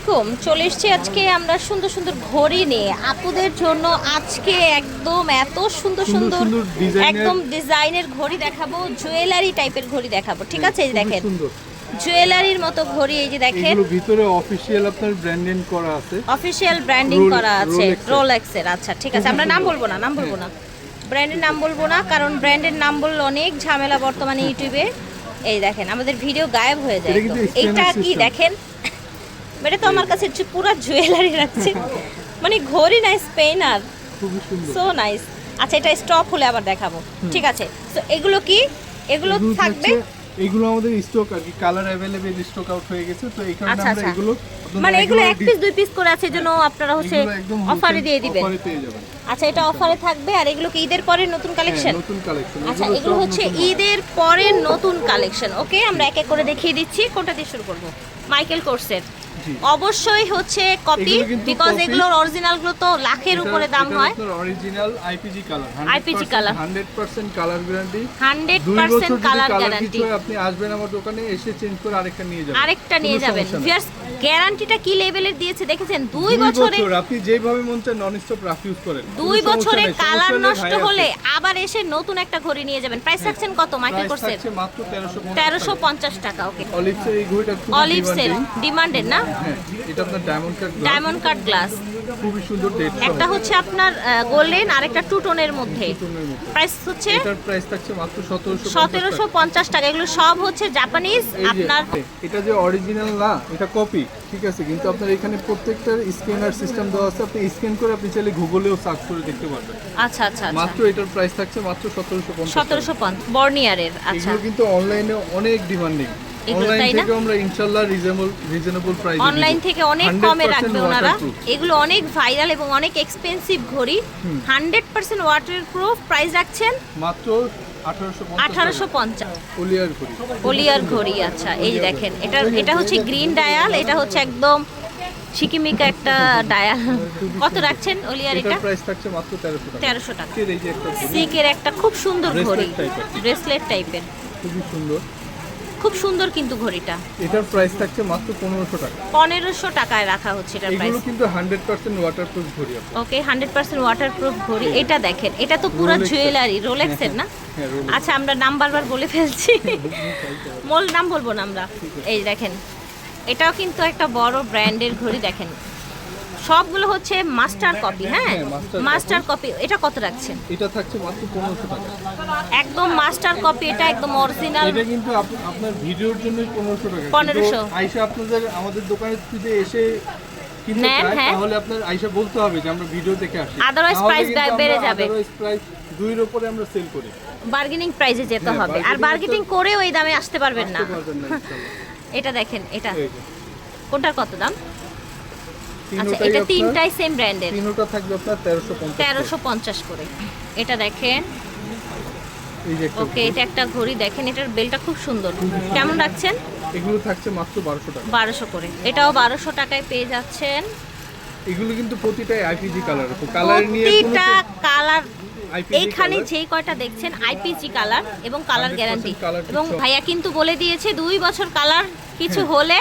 আলাইকুম। চলে এসেছি আজকে আমরা সুন্দর সুন্দর ঘড়ি নিয়ে। আপুদের জন্য আজকে একদম এত সুন্দর সুন্দর একদম ডিজাইনের ঘড়ি দেখাবো জুয়েলারি টাইপের ঘড়ি দেখাবো ঠিক আছে এই দেখেন? জুয়েলারির মতো ঘড়ি এই যে দেখেন। ভিতরে অফিসিয়াল আপনার ব্র্যান্ডিং করা আছে। অফিসিয়াল ব্র্যান্ডিং করা আছে। রোলেক্সের আচ্ছা ঠিক আছে। আমরা নাম বলব না নাম বলব না। ব্র্যান্ডের নাম বলব না কারণ ব্র্যান্ডের নাম বললে অনেক ঝামেলা বর্তমানে ইউটিউবে। এই দেখেন আমাদের ভিডিও গায়েব হয়ে যায় এটা এইটা কি দেখেন? এটা তো আমার কাছে পুরো জুয়েলারি রাখছে মানে ঘড়ি নাই স্পেনার সো নাইস আচ্ছা এটা স্টপ হলে আবার দেখাবো। ঠিক আছে। তো এগুলো কি? এগুলো থাকবে? এগুলো আমাদের স্টক আর কি। কালার অ্যাভেলেবেল স্টক আউট হয়ে গেছে তো এই কারণে আচ্ছা, আমরা আচ্ছা। এগুলো মানে এগুলো এক পিস দুই পিস করে আছে জন্য আপনারা হচ্ছে অফারে দিয়ে দিবেন। অফারে পেয়ে যাবেন। আচ্ছা এটা অফারে থাকবে আর এগুলো কি ঈদের পরে নতুন কালেকশন হ্যাঁ, নতুন কালেকশন আচ্ছা এগুলো হচ্ছে ঈদের পরের নতুন কালেকশন ওকে আমরা এক এক করে দেখিয়ে দিচ্ছি কোনটা দিয়ে শুরু করব? মাইকেল কোর্সের। অবশ্যই হচ্ছে কপি বিকজ এগুলোর অরিজিনালগুলো তো লাখের উপরে দাম হয়। Original IPG colour IPG color। 100% colour guarantee hundred দুই বছর পার্সেন্ট যদি কালার কালার গ্যারান্টি আপনি আসবেন আমার দোকানে এসে চেঞ্জ করে আরেকটা নিয়ে যাবেন। আরেকটা নিয়ে যাবেন। ভিউয়ার্স গ্যারান্টিটা কি লেভেলের দিয়েছে দেখেছেন? দুই বছরে আপনি যেভাবে মন চায় নন স্টপ রাফ ইউজ করেন দুই বছরে কালার নষ্ট হলে আবার এসে নতুন একটা ঘড়ি নিয়ে যাবেন। প্রাইস রাখছেন কত? মাইকেল কোর্সের মাত্র 1350 তেরোশো পঞ্চাশ টাকা ওকে অলিভসের এই ঘড়িটা অলিভসের ডিমান্ডের না? হ্যাঁ এটা আপনার diamond cut diamond cut glass খুবই সুন্দর ডেট একটা হচ্ছে আপনার গোল্ডেন আর একটা টু টোনের মধ্যে। প্রাইস হচ্ছে এটার প্রাইস থাকছে মাত্র 1750 টাকা। এগুলো সব হচ্ছে জাপানিজ আপনার এটা যে অরিজিনাল না এটা কপি ঠিক আছে? কিন্তু আপনার এখানে প্রত্যেকটার স্ক্যানার সিস্টেম দেওয়া আছে। আপনি স্ক্যান করে আপনি চাইলে গুগলেও সার্চ করে দেখতে পারবেন। আচ্ছা আচ্ছা আচ্ছা। মাত্র এটার প্রাইস থাকছে মাত্র 1750 সতেরোশো পঞ্চাশ বর্নিয়ারের আচ্ছা। এগুলো কিন্তু অনলাইনে অনেক ডিমান্ডিং এগুলো তাই না? থেকে আমরা ইনশাআল্লাহ রিজনেবল রিজনেবল প্রাইস অনলাইন থেকে অনেক কমে রাখবে ওনারা। এগুলো অনেক ভাইরাল এবং অনেক এক্সপেন্সিভ ঘড়ি। Hundred percent waterproof price রাখছেন মাত্র 1850 আঠারোশো পঞ্চাশ। ওলিয়ার করি ওলিয়ার ঘড়ি আচ্ছা এই দেখেন এটা এটা হচ্ছে গ্রিন ডায়াল এটা হচ্ছে একদম ছিকিমিকা একটা ডায়াল কত রাখছেন ওলিয়ার এটা? প্রাইস থাকছে মাত্র 1300 টাকা। তেরোশো টাকা। এর একটা সিকের একটা খুব সুন্দর ঘড়ি। ব্রেসলেট টাইপের খুবই সুন্দর। খুব সুন্দর কিন্তু ঘড়িটা। এটার প্রাইস থাকছে মাত্র 1500 টাকা। 1500 টাকায় রাখা হচ্ছে এটার এগুলো প্রাইস কিন্তু 100% ওয়াটারপ্রুফ ঘড়ি ওকে 100% ওয়াটারপ্রুফ ঘড়ি। এটা দেখেন এটা তো পুরো জুয়েলারি রোলেক্সের না? হ্যাঁ আচ্ছা আমরা নাম বারবার বলে ফেলছি। মোল নাম বলব না আমরা। এই দেখেন এটাও কিন্তু একটা বড় ব্র্যান্ডের ঘড়ি দেখেন। সবগুলো হচ্ছে মাস্টার কপি হ্যাঁ হ্যাঁ, copy। Master copy. এটা কত রাখছেন? এটা থাকছে মাত্র 1500 টাকা। একদম মাস্টার কপি এটা একদম অরিজিনাল এটা কিন্তু আপনার ভিডিওর জন্যই 1500 টাকা। 1500 কিন্তু আইসা আপনাদের আমাদের দোকানে যদি এসে কিনতে নেন, হ্যাঁ। তাহলে আপনার আইসা বলতে হবে যে আমরা ভিডিও দেখে আসি। Otherwise price বেড়ে যাবে। আদারওয়াইজ প্রাইস দুইয়ের উপরে আমরা সেল করি। বার্গেনিং প্রাইসে যেতে হ্যাঁ, হবে। আর বার্গেনিং করে ওই দামে আসতে পারবেন না। এটা দেখেন এটা। কোনটার কত দাম? আচ্ছা এটা তিনটাই সেম ব্র্যান্ডের তিনোটা থাকবে আপনার 1350 তেরোশো পঞ্চাশ করে। এটা দেখেন। ওকে এটা একটা ঘড়ি দেখেন এটার বেলটা খুব সুন্দর। কেমন রাখছেন? এগুলো থাকছে মাত্র 1200 টাকা। বারোশো করে। এটাও বারোশো টাকায় পেয়ে যাচ্ছেন। এগুলো কিন্তু প্রতিটাই আইপিজি কালার কালার নিয়ে প্রতিটা কালার এইখানে। যেই কয়টা দেখছেন আইপিজি কালার এবং কালার গ্যারান্টি এবং ভাইয়া কিন্তু বলে দিয়েছে দুই বছর কালার কিছু। হলে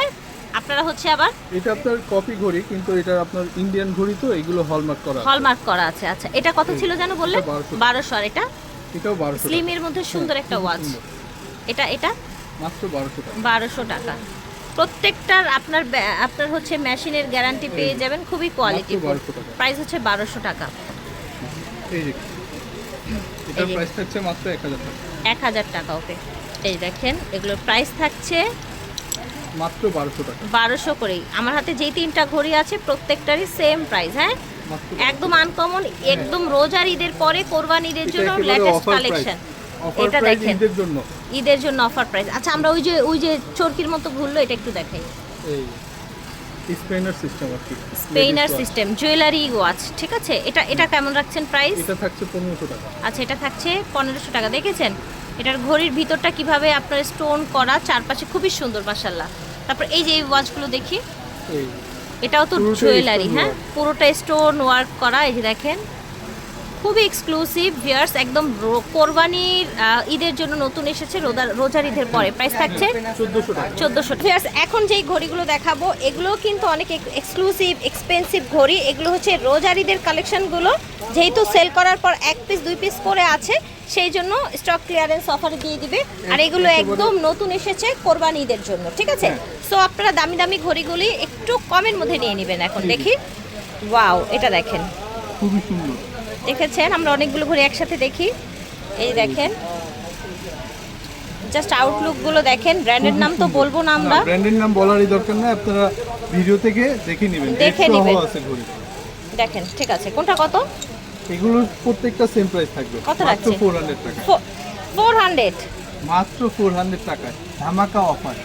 আপনারা হচ্ছে আবার? এটা আপনার কপি ঘড়ি কিন্তু এটা আপনার ইন্ডিয়ান ঘড়ি তো এগুলো হলমার্ক করা হলমার্ক করা আছে আচ্ছা। এটা কত ছিল যেন বললেন? 1200 বারোশো আর এটা? এটাও 1200 টাকা। স্লিমের মধ্যে সুন্দর একটা ওয়াচ এটা এটা? মাত্র 1200 টাকা। বারোশো টাকা। প্রত্যেকটার আপনার আপনার হচ্ছে মেশিনের গ্যারান্টি পেয়ে যাবেন খুবই কোয়ালিটি প্রাইস হচ্ছে বারোশো টাকা। এই যে এটার প্রাইস থাকছে মাত্র 1000 টাকা। এক হাজার টাকা ওকে। এই দেখেন এগুলোর প্রাইস থাকছে মাত্র 1200 টাকা। বারোশো করেই। আমার হাতে যেই তিনটা ঘড়ি আছে প্রত্যেকটারই সেম প্রাইস হ্যাঁ? একদম আনকমন একদম রোজার ঈদের পরে কোরবান ঈদের জন্য লেটেস্ট কালেকশন এটা দেখেন। ঈদের জন্য। ঈদের জন্য অফার প্রাইস আচ্ছা আমরা ওই যে ওই যে চরকির মতো ঘুরলো এটা একটু দেখাই। এই স্পেনার সিস্টেম আর কি। স্পেইনার সিস্টেম জুয়েলারি ওয়াচ ঠিক আছে? এটা এটা কেমন রাখছেন প্রাইস এটা থাকছে 1500 টাকা। আচ্ছা এটা থাকছে পনেরোশো টাকা। দেখেছেন? এটার ঘড়ির ভিতরটা কীভাবে আপনার স্টোন করা চারপাশে খুবই সুন্দর মাসাল্লাহ তারপর এই যে এই ওয়াচগুলো দেখি এটাও তো জুয়েলারি হ্যাঁ? পুরোটা স্টোন ওয়ার্ক করা এই যে দেখেন। খুবই এক্সক্লুসিভ ভিয়ার্স একদম কোরবানির ঈদের জন্য নতুন এসেছে রোজার ঈদের পরে। প্রাইস থাকছে চোদ্দোশো ভিয়ার্স এখন যেই ঘড়িগুলো দেখাবো এগুলো কিন্তু অনেক এক্সক্লুসিভ এক্সপেন্সিভ ঘড়ি। এগুলো হচ্ছে রোজার ঈদের কালেকশনগুলো যেহেতু সেল করার পর এক পিস দুই পিস করে আছে সেই জন্য স্টক ক্লিয়ারেন্স অফার দিয়ে দিবে। আর এগুলো একদম নতুন এসেছে কোরবানি ঈদের জন্য ঠিক আছে? সো আপনারা দামি দামি ঘড়িগুলি একটু কমের মধ্যে নিয়ে নেবেন এখন দেখি। ওয়াও এটা দেখেন। খুবই সুন্দর। দেখেছেন? আমরা অনেকগুলো ঘুরে একসাথে দেখি। এই দেখেন। জাস্ট আউটলুকগুলো দেখেন। ব্র্যান্ডের নাম তো বলব না আমরা। ব্র্যান্ডের নাম বলারই দরকার না আপনারা ভিডিও থেকে দেখে নেবেন। দেখে ঘড়ি। দেখেন ঠিক আছে। কোনটা কত? এগুলোর প্রত্যেকটা সেম প্রাইস থাকবে। কত রাখছে? ফোর হান্ড্রেড টাকা। ফোর হান্ড্রেড মাত্র ফোর হান্ড্রেড টাকায় ধামাকা অফার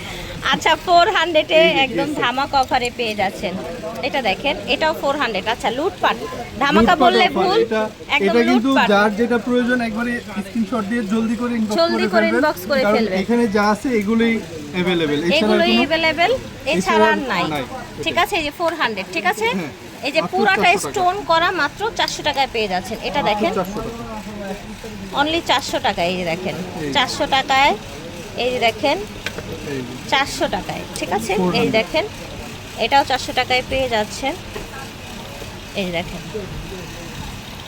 আচ্ছা ফোর হান্ড্রেডে একদম ধামাক অফারে পেয়ে যাচ্ছেন। এটা দেখেন এটাও ফোর হান্ড্রেড আচ্ছা লুটপাট। ধামাকা বললে ভুল এটা একদম কিন্তু যার যেটা প্রয়োজন একবারে স্ক্রিনশট দিয়ে জলদি করে ইনবক্স জলদি করে ফেলবেন। করে ফেলবেন। এখানে যা আছে এগুলোই অ্যাভেলেবেল এগুলোই অ্যাভেলেবেল এছাড়া নাই। ঠিক আছে এই যে ফোর হান্ড্রেড ঠিক আছে? হ্যাঁ, এই যে পুরাটা স্টোন করা মাত্র চারশো টাকায় পেয়ে যাচ্ছেন। এটা দেখেন। অনলি চারশো টাকায় এই যে দেখেন। চারশো টাকায় এই যে দেখেন। চারশো টাকায় ঠিক আছে? 400 এই দেখেন এটাও চারশো টাকায় পেয়ে যাচ্ছেন এই দেখেন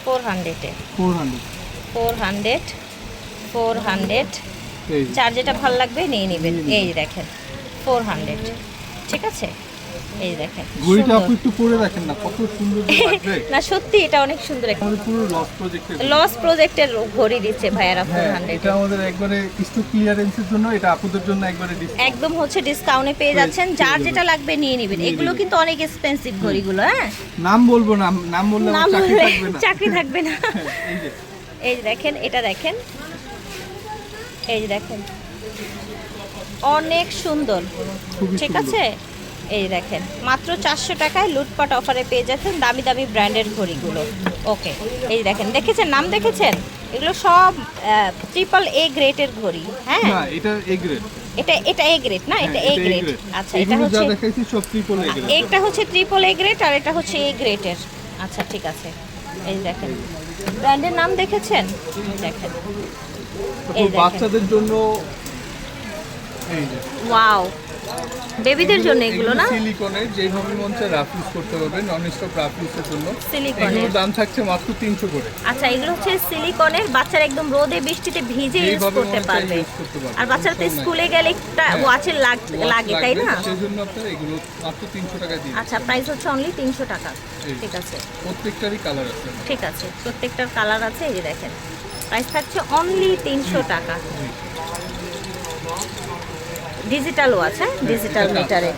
ফোর হান্ড্রেডে ফোর হান্ড্রেড ফোর হান্ড্রেড চার। যার যেটা ভালো লাগবে নিয়ে নেবেন। এই দেখেন ফোর হান্ড্রেড ঠিক আছে? এই দেখেন ঘড়িটা আপনি একটু পরে দেখেন না কত সুন্দর না সত্যি এটা অনেক সুন্দর একটা পুরো লস প্রজেক্টের লস প্রজেক্টের ঘড়ি দিচ্ছে ভাইয়ারা হ্যাঁ এটা আমাদের একবারে স্টক ক্লিয়ারেন্সের জন্য এটা আপুদের জন্য একবারে একদম হচ্ছে ডিসকাউন্টে পেয়ে যাচ্ছেন যার যেটা লাগবে নিয়ে নেবেন। এগুলো কিন্তু অনেক এক্সপেন্সিভ ঘড়িগুলো হ্যাঁ? নাম বলব না নাম বললে চাকরি থাকবে না। চাকরি থাকবে না। হ্যাঁ, এই দেখেন এটা দেখেন। এই যে দেখেন। অনেক সুন্দর। ঠিক আছে? এই দেখেন মাত্র চারশো টাকায় লুটপাট অফারে পেয়ে যাচ্ছেন দামি দামি ব্র্যান্ডের ঘড়িগুলো। ওকে এই দেখেন দেখেছেন? নাম দেখেছেন? এগুলো সব ট্রিপল এ গ্রেটের ঘড়ি হ্যাঁ? এটা এ গ্রেড এটা এটা এ গ্রেড না? এটা এ গ্রেড আচ্ছা এটা এগুলো যা হচ্ছে দেখাইছি সব ট্রিপল এ গ্রেড এটা হচ্ছে ট্রিপল এ গ্রেড আর এটা হচ্ছে এ গ্রেটের আচ্ছা ঠিক আছে। এই দেখেন। ব্র্যান্ডের নাম দেখেছেন? দেখেন। এই। বাচ্চাদের জন্য এই যে। ওয়াও বেবিদের জন্য এগুলো না? সিলিকনের যেভাবে মন চায় রাফ ইউজ করতে পারবেন নন স্টপ রাফ ইউজের জন্য। সিলিকনের দাম থাকছে মাত্র তিনশো করে। আচ্ছা এগুলো হচ্ছে সিলিকনের বাচ্চারা একদম রোদে বৃষ্টিতে ভিজে ইউজ করতে পারবে। পারবে। আর বাচ্চারা তো স্কুলে গেলে একটা হ্যাঁ। ওয়াচের লাগে তাই না? সেই জন্য আপনার এগুলো মাত্র তিনশো টাকা দিন আচ্ছা প্রাইস হচ্ছে অনলি তিনশো টাকা। ঠিক আছে। প্রত্যেকটারই কালার আছে। ঠিক আছে প্রত্যেকটার কালার আছে এই দেখেন। প্রাইস থাকছে অনলি তিনশো টাকা। ডিজিটাল ওয়াচ হ্যাঁ ডিজিটাল মিটারে।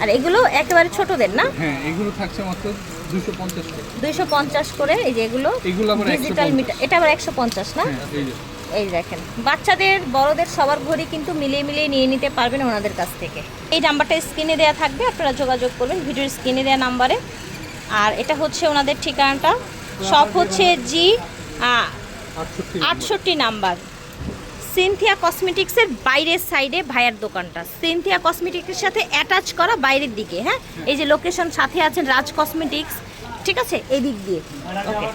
আর এগুলো একেবারে ছোটদের না? হ্যাঁ এগুলো থাকছে মাত্র দুশো পঞ্চাশ করে। এই যে এগুলো এগুলো আবার ডিজিটাল মিটার এটা আবার একশো পঞ্চাশ না? হ্যাঁ এই দেখেন বাচ্চাদের বড়দের সবার ঘড়ি কিন্তু মিলিয়ে মিলিয়ে নিয়ে নিতে পারবেন ওনাদের কাছ থেকে। এই নাম্বারটা স্ক্রিনে দেওয়া থাকবে আপনারা যোগাযোগ করবেন ভিডিওর স্ক্রিনে দেওয়া নাম্বারে। আর এটা হচ্ছে ওনাদের ঠিকানাটা। সব হচ্ছে জি আটষট্টি নাম্বার। সিনথিয়া কসমেটিক্সের বাইরের সাইডে ভাইয়ার দোকানটা। সিনথিয়া কসমেটিক্সের সাথে অ্যাটাচ করা বাইরের দিকে হ্যাঁ? এই যে লোকেশন সাথে আছেন রাজ কসমেটিক্স, ঠিক আছে? এই দিক দিয়ে। ওকে